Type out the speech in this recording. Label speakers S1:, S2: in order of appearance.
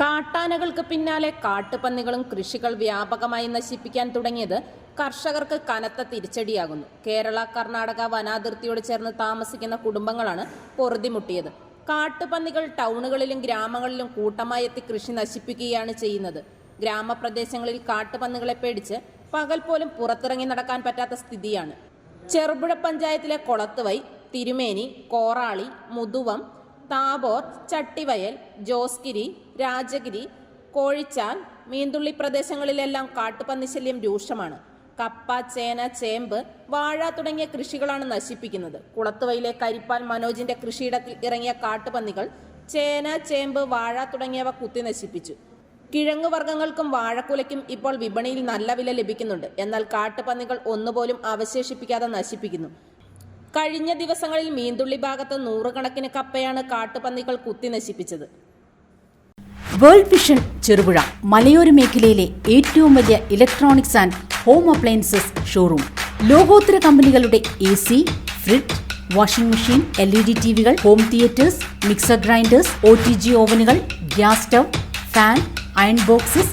S1: കാട്ടാനകൾക്ക് പിന്നാലെ കാട്ടുപന്നികളും കൃഷികൾ വ്യാപകമായി നശിപ്പിക്കാൻ തുടങ്ങിയത് കർഷകർക്ക് കനത്ത തിരിച്ചടിയാകുന്നു. കേരള കർണാടക വനാതിർത്തിയോട് ചേർന്ന് താമസിക്കുന്ന കുടുംബങ്ങളാണ് പൊറുതിമുട്ടിയത്. കാട്ടുപന്നികൾ ടൗണുകളിലും ഗ്രാമങ്ങളിലും കൂട്ടമായി എത്തി കൃഷി നശിപ്പിക്കുകയാണ് ചെയ്യുന്നത്. ഗ്രാമപ്രദേശങ്ങളിൽ കാട്ടുപന്നികളെ പേടിച്ച് പകൽ പോലും പുറത്തിറങ്ങി നടക്കാൻ പറ്റാത്ത സ്ഥിതിയാണ്. ചെറുപുഴ പഞ്ചായത്തിലെ കൊളത്തുവൈ തിരുമേനി കോറാളി മുതുവം താബോർ ചട്ടിവയൽ ജോസ്ഗിരി രാജഗിരി കോഴിച്ചാൽ മീന്തുള്ളി പ്രദേശങ്ങളിലെല്ലാം കാട്ടുപന്നിശല്യം രൂക്ഷമാണ്. കപ്പ ചേന ചേമ്പ് വാഴ തുടങ്ങിയ കൃഷികളാണ് നശിപ്പിക്കുന്നത്. കുളത്തുവയിലെ കരിപ്പാൽ മനോജിന്റെ കൃഷിയിടത്തിൽ ഇറങ്ങിയ കാട്ടുപന്നികൾ ചേന ചേമ്പ് വാഴ തുടങ്ങിയവ കുത്തി നശിപ്പിച്ചു. കിഴങ്ങു വർഗങ്ങൾക്കും വാഴക്കുലയ്ക്കും ഇപ്പോൾ വിപണിയിൽ നല്ല വില ലഭിക്കുന്നുണ്ട്. എന്നാൽ കാട്ടുപന്നികൾ ഒന്നുപോലും അവശേഷിപ്പിക്കാതെ നശിപ്പിക്കുന്നു. കഴിഞ്ഞ ദിവസങ്ങളിൽ മീന്തുള്ളി ഭാഗത്ത് നൂറുകണക്കിന് കപ്പയാണ് കാട്ടുപന്നികൾ കുത്തി നശിപ്പിച്ചത്.
S2: വേൾഡ് വിഷൻ ചെറുപുഴ മലയോര മേഖലയിലെ ഏറ്റവും വലിയ electronics and home appliances showroom. ലോകോത്തര കമ്പനികളുടെ A C fridge washing machine L E D T വികൾ home theaters mixer grinders O T G ഓവനുകൾ gas stove fan iron boxes